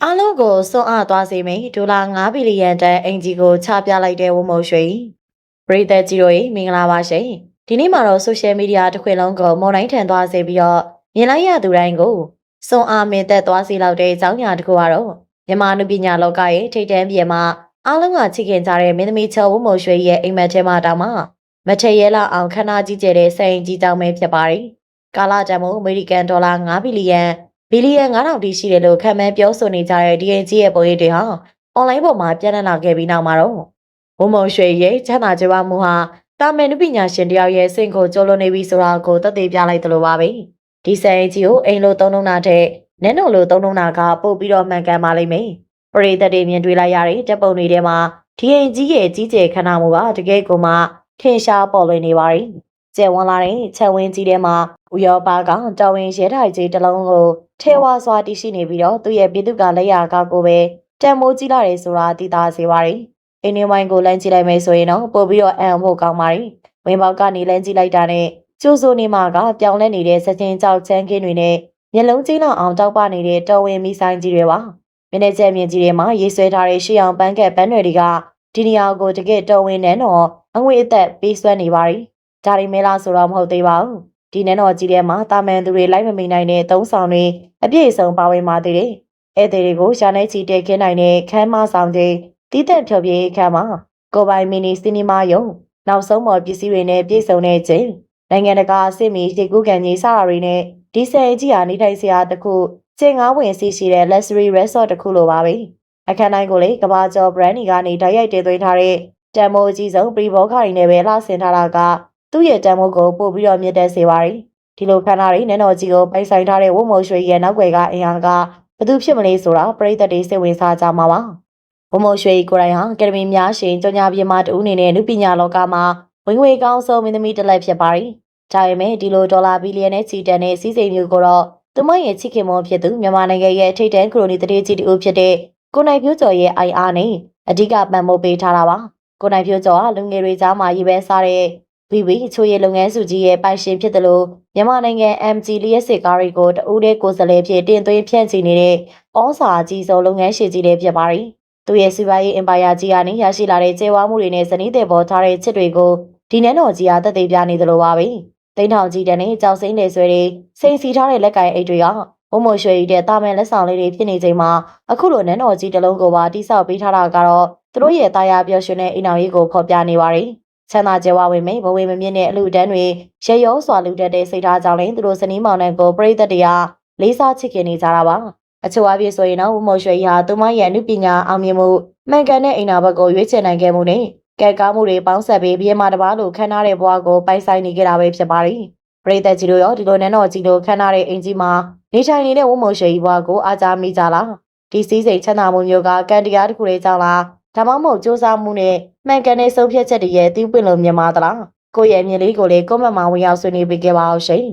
အားလုံးကိုစွန့်အားသွားစေမိဒေါ်လာ9ဘီလီယံတန်အင်ဂျီကိုချပြလိုက်တဲ့ဝမုံရွှေပရိသတ်ကြီးတို့ရေမင်္ဂလာပါရှင်ဒီနေ့မှာတော့ဆိုရှယ်မီဒီယာတစ်ခွင်လုံးကိုမွန်တိုင်းထန်သွားစေပြီးတော့မြင်လိုက်ရသူတိုင်းကိုစွန့်အားမင်သက်သွားစေလောက်တဲ့အကြောင်းအရာတစ်ခုကတော့မြန်မာနုပညာလောကရဲ့ထိပ်တန်းပြည်မှာအားလုံးကချစ်ခင်ကြတဲ့မင်းသမီးချောဝမုံရွှေရဲ့အိမ်မက်ထဲမှာတောင်မှမထည့်ရဲလောက်အောင်ခနာကြီးကျယ်တဲ့စိန်ကြီးတောင်ပဲဖြစ်ပါတယ်ကာလာတန်မို့အမေရိကန်ဒေါ်လာ9ဘီလီယံ ဘီလီယံ9000တိရှိတယ်လို့ခံမှန်းပြောဆိုနေကြတဲ့ DNG ရဲ့ပုံရိပ်တွေဟာအွန်လိုင်းပေါ်မှာပြန့်နှံ့လာခဲ့ပြီးနောက်မှာတော့ဝမုံရွှေရဲ့ချမ်းသာကြွားမှုဟာတာမန်နုပညာရှင်တယောက်ရဲ့စိတ်ကိုကျော်လွန်နေပြီဆိုတာကိုသက်သေပြလိုက်သလိုပါပဲဒီစံအကြီးကိုအိမ်လိုသုံးလုံးတာတဲ့နန်းတော်လိုသုံးလုံးတာကပို့ပြီးတော့မှန်ကန်ပါလိမ့်မယ်ပရိသတ်တွေမြင်တွေ့လိုက်ရတဲ့တပ်ပုံတွေထဲမှာ DNG ရဲ့ကြီးကျယ်ခန္ဓာမူကတကယ်ကိုမှထင်ရှားပေါ်လွင်နေပါတယ်ကျယ်ဝန်းလာတဲ့ချက်ဝင်းကြီးထဲမှာ ဥရောပကတော်ဝင်ရဲထိုင်ကြီးတစ်လုံးကိုထဲဝါစွာတည်ရှိနေပြီးတော့သူ့ရဲ့ပြည်သူကလက်ရာကကိုပဲတန်မိုးကြီးလာတယ်ဆိုတာသိသားစေပါတယ်။အိမ်နေဝိုင်းကိုလမ်းကြည့်လိုက်မယ်ဆိုရင်တော့ပို့ပြီးတော့အံ့ဖို့ကောင်းပါတယ်။ဝင်းပေါက်ကနေလမ်းကြည့်လိုက်တာနဲ့ကျိုးစိုးနေမှာကပြောင်းလဲနေတဲ့စကြင်ကြောက်ချမ်းခင်းတွေနဲ့မျက်လုံးကြီးလောက်အောင်တောက်ပနေတဲ့တော်ဝင်မီဆိုင်ကြီးတွေပါ။မြင်းကျဲမြင်းကြီးတွေမှာရေးဆွဲထားတဲ့ရှေးအောင်ပန်းကက်ပန်းတွေကဒီနေရာကိုတကယ်တော်ဝင်နဲ့တော့အငွေအသက်ပေးဆွဲနေပါတယ်။ဒါရီမဲလားဆိုတော့မဟုတ်သေးပါဘူး။ ဒီနန်းတော်ကြီးထဲမှာတာမန်သူတွေလိုက်မမိနိုင်တဲ့သုံးဆောင်တွေအပြည့်အစုံပါဝင်ပါသေးတယ်။ဧည့်သည်တွေကိုရှာနေချီတက်ခင်းနိုင်တဲ့ခန်းမဆောင်တွေတီးတက်ဖြော်ပြခန်းမှာကိုပိုင်မီနီစီနီမာယုံနောက်ဆုံးပေါ်ပစ္စည်းတွေနဲ့ပြည့်စုံတဲ့ချိန်နိုင်ငံတကာအဆင့်မီရေကူးကန်ကြီးစတာတွေနဲ့ဒီဆယ်ကြီးဟာနေထိုင်စရာတစ်ခုချိန်ငါးဝင်စီရှိတဲ့ luxury resort တစ်ခုလိုပါပဲ။အခန်းတိုင်းကိုလေကဘာကျော် brand တွေကနေဓာတ်ရိုက်တင်သွင်းထားတဲ့တန်မိုးအကြီးဆုံးပရီဘောခါတွေနဲ့ပဲလှဆင်ထားတာက သူ့ရဲ့တန်မိုးကိုပို့ပြီးတော့မြင့်တက်စေပါတယ်။ဒီလိုခန္ဓာတွေနန်းတော်ကြီးကိုပိုင်ဆိုင်ထားတဲ့ဝုံမိုးရွှေရဲ့နောက်ွယ်ကအင်အားကဘသူဖြစ်မလဲဆိုတာပရိသတ်တွေစိတ်ဝင်စားကြမှာပါ။ဝုံမိုးရွှေကိုယ်တိုင်ဟာအကယ်ဒမီများရှင်ကြော်ညာပြမတူအနေနဲ့လူပညာလောကမှာဝင်ငွေကောင်းဆုံးမင်းသမီးတစ်လက်ဖြစ်ပါတယ်။ဒါပေမဲ့ဒီလိုဒေါ်လာဘီလီယံနဲ့ချီတန်တဲ့စီးစိမ်မျိုးကိုတော့သူမရဲ့ချစ်ခင်မောဖြစ်သူမြန်မာနိုင်ငံရဲ့ထိတ်တန်းခရိုနီတရေကြီးတူဖြစ်တဲ့ကိုနိုင်ဖြိုးကျော်ရဲ့ IR နဲ့အဓိကပံ့ပိုးပေးထားတာပါ။ကိုနိုင်ဖြိုးကျော်ကလူငယ်တွေကြားမှာရေးပဲစားတဲ့ ဝီဝီချိုရည်လုပ်ငန်းစုကြီးရဲ့ပိုင်ရှင်ဖြစ်တယ်လို့မြန်မာနိုင်ငံ MG လျက်စစ်ကားတွေကိုတဦးတည်းကိုယ်စားလှယ်ဖြစ်တင်သွင်းဖြန့်ချီနေတဲ့ဩစာအကြီးဆုံးလုပ်ငန်းရှင်ကြီးတွေဖြစ်ပါတယ်။သူရဲ့စီးပွားရေးအင်ပါယာကြီးကနေရရှိလာတဲ့ကျေဝါမှုတွေနဲ့ဇနီးတဲ့ပေါ်ထားတဲ့ချစ်တွေကိုဒီနန်းတော်ကြီးကသက်သေပြနေသလိုပါပဲ။တိန်းထောင်ကြီးတန်းနဲ့ကြောက်စိမ့်နေဆွဲတွေစိန်စီထားတဲ့လက်ကင်အိတ်တွေကဘုံမရွှေရီတဲ့တာမန်လက်ဆောင်လေးတွေဖြစ်နေချိန်မှာအခုလိုနန်းတော်ကြီးတစ်လုံးကိုပါတိဆောက်ပေးထားတာကတော့သူတို့ရဲ့တာယာပျော်ရွှင်တဲ့အိမ်အောင်ရေးကိုဖော်ပြနေပါတယ်။ ချမ်းသာကြွယ်ဝဝင်မိဘဝေမမြင့်တဲ့အလူတန်းတွေရရောစွာလူတက်တဲ့စိတ်ထားကြောင့်လည်းသူတို့စနီးမောင်နှံကိုပြိသက်တရားလေးစားချစ်ခင်နေကြတာပါ။အချို့အပြည့်ဆိုရင်တော့ဘုံမရွှေရီဟာသူမရဲ့အမှုပညာအောင်မြင်မှုမှန်ကန်တဲ့အိမ်တော်ဘက်ကိုရွေးချယ်နိုင်ခဲ့မှုနဲ့ကဲကားမှုတွေပေါင်းဆက်ပြီးဘီယမတပားလိုခန်းထားတဲ့ဘဝကိုပိုင်ဆိုင်နေကြတာပဲဖြစ်ပါတယ်။ပရိသတ်ကြီးတို့ရောဒီလိုနန်းတော်ကြီးတို့ခန်းထားတဲ့အိမ်ကြီးမှာနေထိုင်နေတဲ့ဝုံမုံရှိဘွားကိုအားကြမိကြလားဒီစည်းစိမ်ချမ်းသာမှုမျိုးကကံတရားတစ်ခုလေးကြောင့်လား ဒါမှမဟုတ်စူးစမ်းမှုနဲ့မှန်ကန်တဲ့ဆုံးဖြတ်ချက်တွေရဲ့တီးပွင့်လို့မြင်ပါသလားကိုယ့်ရဲ့အမြင်လေးကိုလည်းကွန်မန့်မှာဝင်ရောက်ဆွေးနွေးပေးခဲ့ပါအောင်ရှင်